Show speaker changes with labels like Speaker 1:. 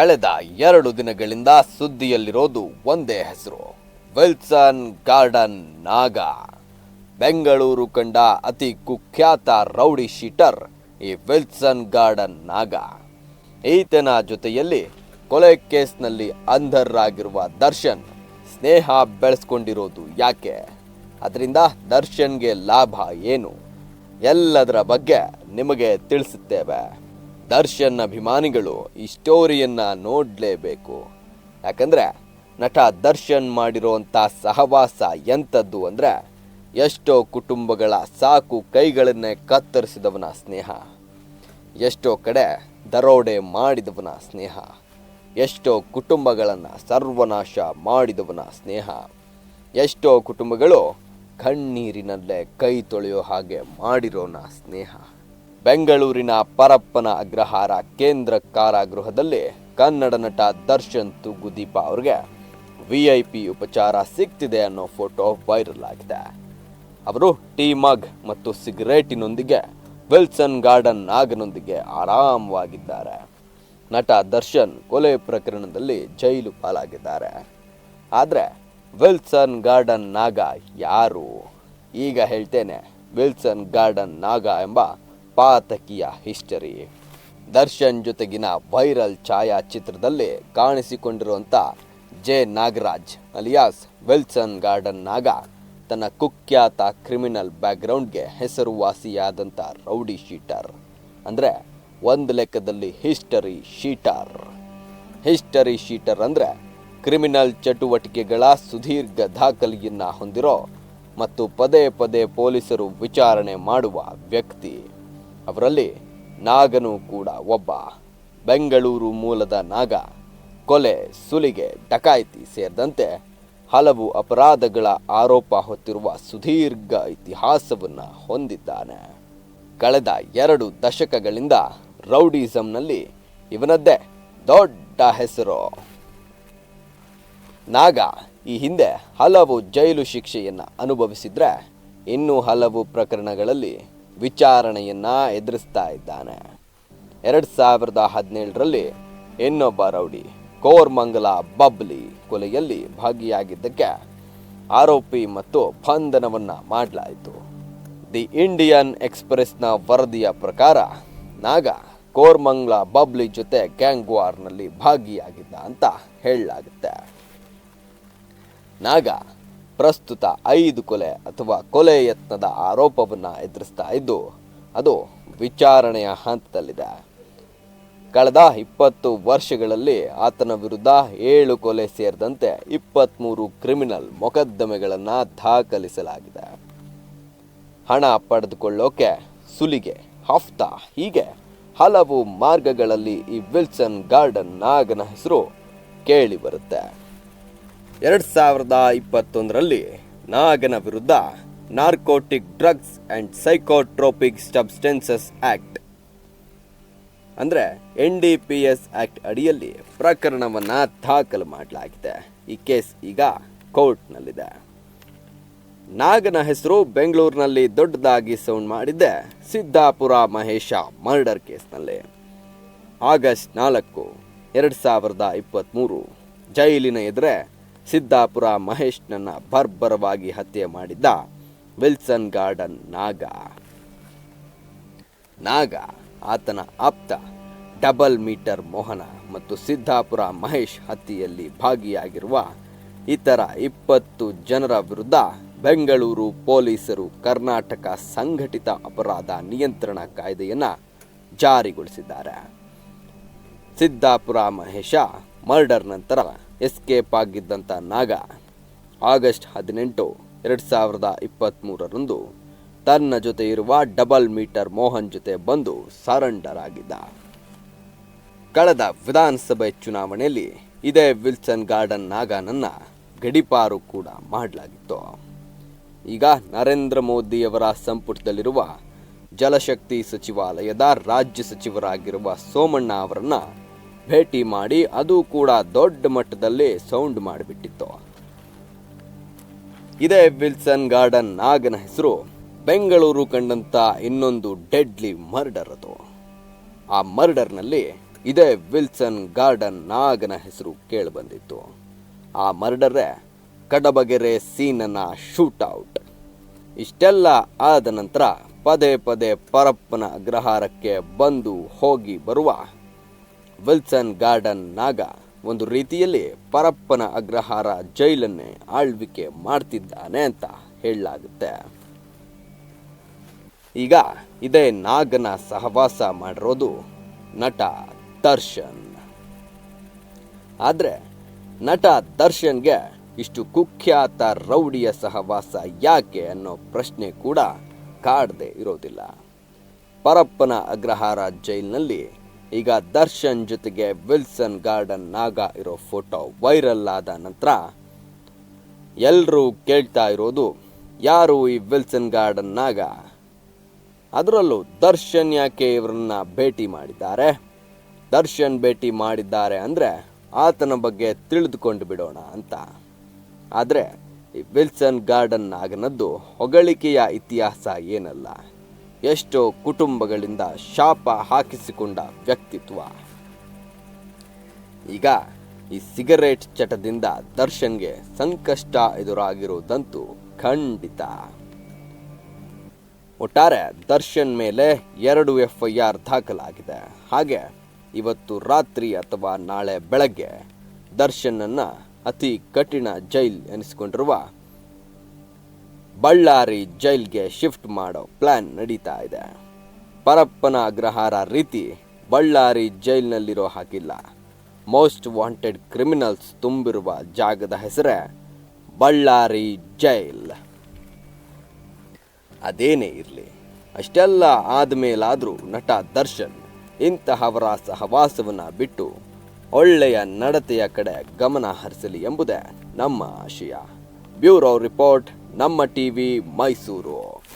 Speaker 1: ಕಳೆದ ಎರಡು ದಿನಗಳಿಂದ ಸುದ್ದಿಯಲ್ಲಿರೋದು ಒಂದೇ ಹೆಸರು. ವಿಲ್ಸನ್ ಗಾರ್ಡನ್, ನಾಗ. ಬೆಂಗಳೂರು ಕಂಡ ಅತಿ ಕುಖ್ಯಾತ ರೌಡಿ ಶೀಟರ್ ಈ ವಿಲ್ಸನ್ ಗಾರ್ಡನ್, ನಾಗ. ಈತನ ಜೊತೆಯಲ್ಲಿ ಕೊಲೆ ಕೇಸ್ನಲ್ಲಿ ಅಂಧರಾಗಿರುವ ದರ್ಶನ್ ಸ್ನೇಹ ಬೆಳೆಸ್ಕೊಂಡಿರೋದು ಯಾಕೆ? ಅದರಿಂದ ದರ್ಶನ್ಗೆ ಲಾಭ ಏನು? ಎಲ್ಲದರ ಬಗ್ಗೆ ನಿಮಗೆ ತಿಳಿಸುತ್ತೇವೆ. ದರ್ಶನ್ ಅಭಿಮಾನಿಗಳು ಈ ಸ್ಟೋರಿಯನ್ನ ನೋಡಲೇಬೇಕು. ಯಾಕಂದ್ರೆ ನಟ ದರ್ಶನ್ ಮಾಡಿರುವಂಥ ಸಹವಾಸ ಎಂಥದ್ದು ಅಂದ್ರೆ ಎಷ್ಟೋ ಕುಟುಂಬಗಳ ಸಾಕು ಕೈಗಳನ್ನೇ ಕತ್ತರಿಸಿದವನ ಸ್ನೇಹ. ಎಷ್ಟೋ ಕಡೆ ದರೋಡೆ ಮಾಡಿದವನ ಸ್ನೇಹ. ಎಷ್ಟೋ ಕುಟುಂಬಗಳನ್ನು ಸರ್ವನಾಶ ಮಾಡಿದವನ ಸ್ನೇಹ. ಎಷ್ಟೋ ಕುಟುಂಬಗಳು ಕಣ್ಣೀರಿನಲ್ಲೇ ಕೈ ತೊಳೆಯೋ ಹಾಗೆ ಮಾಡಿರೋನ ಸ್ನೇಹ. ಬೆಂಗಳೂರಿನ ಪರಪ್ಪನ ಅಗ್ರಹಾರ ಕೇಂದ್ರ ಕಾರಾಗೃಹದಲ್ಲಿ ಕನ್ನಡ ನಟ ದರ್ಶನ್ ತುಗುದೀಪ ಅವ್ರಿಗೆ ವಿ ಐ ಪಿ ಉಪಚಾರ ಸಿಗ್ತಿದೆ ಅನ್ನೋ ಫೋಟೋ ವೈರಲ್ ಆಗಿದೆ. ಅವರು ಟೀ, ಮಗ್ ಮತ್ತು ಸಿಗರೇಟಿನೊಂದಿಗೆ ವಿಲ್ಸನ್ ಗಾರ್ಡನ್ ನಾಗನೊಂದಿಗೆ ಆರಾಮವಾಗಿದ್ದಾರೆ. ನಟ ದರ್ಶನ್ ಕೊಲೆ ಪ್ರಕರಣದಲ್ಲಿ ಜೈಲು ಪಾಲಾಗಿದ್ದಾರೆ. ಆದರೆ ವಿಲ್ಸನ್ ಗಾರ್ಡನ್ ನಾಗ ಯಾರು? ಈಗ ಹೇಳ್ತೇನೆ, ವಿಲ್ಸನ್ ಗಾರ್ಡನ್ ನಾಗ ಎಂಬ ಪಾತಕಿಯ ಹಿಸ್ಟರಿ. ದರ್ಶನ್ ಜೊತೆಗಿನ ವೈರಲ್ ಛಾಯಾಚಿತ್ರದಲ್ಲಿ ಕಾಣಿಸಿಕೊಂಡಿರುವಂಥ J. Nagaraj alias Wilson Garden Naga ತನ್ನ ಕುಖ್ಯಾತ ಕ್ರಿಮಿನಲ್ ಬ್ಯಾಕ್ಗ್ರೌಂಡ್ಗೆ ಹೆಸರುವಾಸಿಯಾದಂಥ ರೌಡಿ ಶೀಟರ್. ಅಂದರೆ ಒಂದು ಲೆಕ್ಕದಲ್ಲಿ ಹಿಸ್ಟರಿ ಶೀಟರ್. ಹಿಸ್ಟರಿ ಶೀಟರ್ ಅಂದರೆ ಕ್ರಿಮಿನಲ್ ಚಟುವಟಿಕೆಗಳ ಸುದೀರ್ಘ ದಾಖಲೆಯನ್ನು ಹೊಂದಿರೋ ಮತ್ತು ಪದೇ ಪದೇ ಪೊಲೀಸರು ವಿಚಾರಣೆ ಮಾಡುವ ವ್ಯಕ್ತಿ. ಅವರಲ್ಲಿ ನಾಗನು ಕೂಡ ಒಬ್ಬ. ಬೆಂಗಳೂರು ಮೂಲದ ನಾಗ, ಕೊಲೆ, ಸುಲಿಗೆ, ಡಕಾಯಿತಿ ಸೇರಿದಂತೆ ಹಲವು ಅಪರಾಧಗಳ ಆರೋಪ ಹೊತ್ತಿರುವ ಸುದೀರ್ಘ ಇತಿಹಾಸವನ್ನು ಹೊಂದಿದ್ದಾನೆ. ಕಳೆದ ಎರಡು ದಶಕಗಳಿಂದ ರೌಡಿಸಂನಲ್ಲಿ ಇವನದ್ದೇ ದೊಡ್ಡ ಹೆಸರು. ನಾಗ, ಈ ಹಿಂದೆ ಹಲವು ಜೈಲು ಶಿಕ್ಷೆಯನ್ನು ಅನುಭವಿಸಿದ್ರೆ ಇನ್ನೂ ಹಲವು ಪ್ರಕರಣಗಳಲ್ಲಿ ವಿಚಾರಣೆಯನ್ನ ಎದುರಿಸ್ತಾ ಇದ್ದಾನೆ. ಎರಡು ಸಾವಿರದ ಹದಿನೇಳರಲ್ಲಿ ಇನ್ನೊಬ್ಬ ರೌಡಿ ಕೋರ್ಮಂಗಲ ಬಬ್ಲಿ ಕೊಲೆಯಲ್ಲಿ ಭಾಗಿಯಾಗಿದ್ದಕ್ಕೆ ಆರೋಪಿ ಮತ್ತು ಬಂಧನವನ್ನ ಮಾಡಲಾಯಿತು. ದಿ ಇಂಡಿಯನ್ ಎಕ್ಸ್ಪ್ರೆಸ್ನ ವರದಿಯ ಪ್ರಕಾರ ನಾಗ ಕೋರ್ಮಂಗ್ಲ ಬಬ್ಲಿ ಜೊತೆ ಗ್ಯಾಂಗ್ ವಾರ್ನಲ್ಲಿ ಭಾಗಿಯಾಗಿದ್ದ ಅಂತ ಹೇಳಲಾಗುತ್ತೆ. ನಾಗ ಪ್ರಸ್ತುತ ಐದು ಕೊಲೆ ಅಥವಾ ಕೊಲೆ ಯತ್ನದ ಆರೋಪವನ್ನು ಎದುರಿಸ್ತಾ ಇದ್ದು, ಅದು ವಿಚಾರಣೆಯ ಹಂತದಲ್ಲಿದೆ. ಕಳೆದ ಇಪ್ಪತ್ತು ವರ್ಷಗಳಲ್ಲಿ ಆತನ ವಿರುದ್ಧ ಏಳು ಕೊಲೆ ಸೇರಿದಂತೆ ಇಪ್ಪತ್ತ್ಮೂರು ಕ್ರಿಮಿನಲ್ ಮೊಕದ್ದಮೆಗಳನ್ನು ದಾಖಲಿಸಲಾಗಿದೆ. ಹಣ ಪಡೆದುಕೊಳ್ಳೋಕೆ ಸುಲಿಗೆ, ಹಫ್ತಾ, ಹೀಗೆ ಹಲವು ಮಾರ್ಗಗಳಲ್ಲಿ ಈ ವಿಲ್ಸನ್ ಗಾರ್ಡನ್ ನಾಗನ ಹೆಸರು ಕೇಳಿ ಬರುತ್ತೆ. ಎರಡ್ ಸಾವಿರದ ಇಪ್ಪತ್ತೊಂದರಲ್ಲಿ ನಾಗನ ವಿರುದ್ಧ narcotic drugs and psychotropic substances act ಅಂದ್ರೆ N D P S act ಅಡಿಯಲ್ಲಿ ಪ್ರಕರಣವನ್ನ ದಾಖಲು ಮಾಡಲಾಗಿದೆ. ಈ ಕೇಸ್ ಈಗ ಕೋರ್ಟ್ನಲ್ಲಿದೆ. ನಾಗನ ಹೆಸರು ಬೆಂಗಳೂರಿನಲ್ಲಿ ದೊಡ್ಡದಾಗಿ ಸೌಂಡ್ ಮಾಡಿದ್ದೆ ಸಿದ್ದಾಪುರ ಮಹೇಶ ಮರ್ಡರ್ ಕೇಸ್ನಲ್ಲಿ. ಆಗಸ್ಟ್ ನಾಲ್ಕು, ಎರಡು ಸಾವಿರದ ಇಪ್ಪತ್ತ್ಮೂರು ಜೈಲಿನ ಎದುರೇ ಸಿದ್ದಾಪುರ ಮಹೇಶ್ನನ್ನ ಬರ್ಬರವಾಗಿ ಹತ್ಯೆ ಮಾಡಿದ್ದ ವಿಲ್ಸನ್ ಗಾರ್ಡನ್ ನಾಗ. ನಾಗ, ಆತನ ಆಪ್ತ ಡಬಲ್ ಮೀಟರ್ ಮೋಹನ ಮತ್ತು ಸಿದ್ದಾಪುರ ಮಹೇಶ್ ಹತ್ಯೆಯಲ್ಲಿ ಭಾಗಿಯಾಗಿರುವ ಇತರ ಇಪ್ಪತ್ತು ಜನರ ವಿರುದ್ಧ ಬೆಂಗಳೂರು ಪೊಲೀಸರು ಕರ್ನಾಟಕ ಸಂಘಟಿತ ಅಪರಾಧ ನಿಯಂತ್ರಣ ಕಾಯ್ದೆಯನ್ನು ಜಾರಿಗೊಳಿಸಿದ್ದಾರೆ. ಸಿದ್ದಾಪುರ ಮಹೇಶ ಮರ್ಡರ್ ನಂತರ ಎಸ್ಕೇಪ್ ಆಗಿದ್ದಂಥ ನಾಗ ಆಗಸ್ಟ್ ಹದಿನೆಂಟು ಎರಡು ಸಾವಿರದ ಇಪ್ಪತ್ತ್ಮೂರರಂದು ತನ್ನ ಜೊತೆ ಇರುವ ಡಬಲ್ ಮೀಟರ್ ಮೋಹನ್ ಜೊತೆ ಬಂದು ಸರೆಂಡರ್ ಆಗಿದ್ದ ಕಳೆದ ವಿಧಾನಸಭೆ ಚುನಾವಣೆಯಲ್ಲಿ ಇದೇ ವಿಲ್ಸನ್ ಗಾರ್ಡನ್ ನಾಗನನ್ನ ಗಡಿಪಾರು ಕೂಡ ಮಾಡಲಾಗಿತ್ತು. ಈಗ ನರೇಂದ್ರ ಮೋದಿಯವರ ಸಂಪುಟದಲ್ಲಿರುವ ಜಲಶಕ್ತಿ ಸಚಿವಾಲಯದ ರಾಜ್ಯ ಸಚಿವರಾಗಿರುವ ಸೋಮಣ್ಣ ಅವರನ್ನ ಭೇಟಿ ಮಾಡಿ ಅದು ಕೂಡ ದೊಡ್ಡ ಮಟ್ಟದಲ್ಲಿ ಸೌಂಡ್ ಮಾಡಿಬಿಟ್ಟಿತ್ತು. ಇದೇ ವಿಲ್ಸನ್ ಗಾರ್ಡನ್ ನಾಗನ ಹೆಸರು ಬೆಂಗಳೂರು ಕಂಡಂತ ಇನ್ನೊಂದು ಡೆಡ್ಲಿ ಮರ್ಡರ್ ಅದು. ಆ ಮರ್ಡರ್ನಲ್ಲಿ ಇದೇ ವಿಲ್ಸನ್ ಗಾರ್ಡನ್ ನಾಗನ ಹೆಸರು ಕೇಳಿಬಂದಿತ್ತು. ಆ ಮರ್ಡರೇ ಕಡಬಗೆರೆ ಸೀನನ ಶೂಟೌಟ್ ಇಷ್ಟೆಲ್ಲ ಆದ ನಂತರ ಪದೇ ಪದೇ ಪರಪ್ಪನ ಅಗ್ರಹಾರಕ್ಕೆ ಬಂದು ಹೋಗಿ ಬರುವ ವಿಲ್ಸನ್ ಗಾರ್ಡನ್ ನಾಗ ಒಂದು ರೀತಿಯಲ್ಲಿ ಪರಪ್ಪನ ಅಗ್ರಹಾರ ಜೈಲನ್ನೇ ಆಳ್ವಿಕೆ ಮಾಡ್ತಿದ್ದಾನೆ ಅಂತ ಹೇಳಲಾಗುತ್ತೆ. ಈಗ ಇದೇ ನಾಗನ ಸಹವಾಸ ಮಾಡಿರೋದು ನಟ ದರ್ಶನ್. ಆದರೆ ನಟ ದರ್ಶನ್ಗೆ ಇಷ್ಟು ಕುಖ್ಯಾತ ರೌಡಿಯ ಸಹವಾಸ ಯಾಕೆ ಅನ್ನೋ ಪ್ರಶ್ನೆ ಕೂಡ ಕಾಡದೆ ಇರೋದಿಲ್ಲ. ಪರಪ್ಪನ ಅಗ್ರಹಾರ ಜೈಲಿನಲ್ಲಿ ಈಗ ದರ್ಶನ್ ಜೊತೆಗೆ ವಿಲ್ಸನ್ ಗಾರ್ಡನ್ ನಾಗ ಇರೋ ಫೋಟೋ ವೈರಲ್ ಆದ ನಂತರ ಎಲ್ಲರೂ ಕೇಳ್ತಾ ಇರೋದು, ಯಾರು ಈ ವಿಲ್ಸನ್ ಗಾರ್ಡನ್ ನಾಗ? ಅದರಲ್ಲೂ ದರ್ಶನ್ ಯಾಕೆ ಇವರನ್ನ ಭೇಟಿ ಮಾಡಿದ್ದಾರೆ? ದರ್ಶನ್ ಭೇಟಿ ಮಾಡಿದ್ದಾರೆ ಅಂದರೆ ಆತನ ಬಗ್ಗೆ ತಿಳಿದುಕೊಂಡು ಬಿಡೋಣ ಅಂತ. ಆದರೆ ಈ ವಿಲ್ಸನ್ ಗಾರ್ಡನ್ ನಾಗನದ್ದು ಹೊಗಳಿಕೆಯ ಇತಿಹಾಸ ಏನಲ್ಲ. ಎಷ್ಟೋ ಕುಟುಂಬಗಳಿಂದ ಶಾಪ ಹಾಕಿಸಿಕೊಂಡ ವ್ಯಕ್ತಿತ್ವ. ಈಗ ಈ ಸಿಗರೇಟ್ ಚಟದಿಂದ ದರ್ಶನ್ಗೆ ಸಂಕಷ್ಟ ಎದುರಾಗಿರುವುದಂತೂ ಖಂಡಿತ. ಒಟ್ಟಾರೆ ದರ್ಶನ್ ಮೇಲೆ ಎರಡು ಎಫ್ ಐ ಆರ್ ದಾಖಲಾಗಿದೆ. ಹಾಗೆ ಇವತ್ತು ರಾತ್ರಿ ಅಥವಾ ನಾಳೆ ಬೆಳಗ್ಗೆ ದರ್ಶನನ್ನು ಅತಿ ಕಠಿಣ ಜೈಲ್ ಎನಿಸಿಕೊಂಡಿರುವ ಬಳ್ಳಾರಿ ಜೈಲ್ಗೆ ಶಿಫ್ಟ್ ಮಾಡೋ ಪ್ಲಾನ್ ನಡೀತಾ ಇದೆ. ಪರಪ್ಪನ ಅಗ್ರಹಾರ ರೀತಿ ಬಳ್ಳಾರಿ ಜೈಲ್ನಲ್ಲಿರೋ ಹಾಗಿಲ್ಲ. ಮೋಸ್ಟ್ ವಾಂಟೆಡ್ ಕ್ರಿಮಿನಲ್ಸ್ ತುಂಬಿರುವ ಜಾಗದ ಹೆಸರೇ ಬಳ್ಳಾರಿ ಜೈಲ್. ಅದೇನೇ ಇರಲಿ, ಅಷ್ಟೆಲ್ಲ ಆದಮೇಲಾದರೂ ನಟ ದರ್ಶನ್ ಇಂತಹವರ ಸಹವಾಸವನ್ನು ಬಿಟ್ಟು ಒಳ್ಳೆಯ ನಡತೆಯ ಕಡೆ ಗಮನ ಹರಿಸಲಿ ಎಂಬುದೇ ನಮ್ಮ ಆಶಯ. Bureau report. Namma TV Mysuru.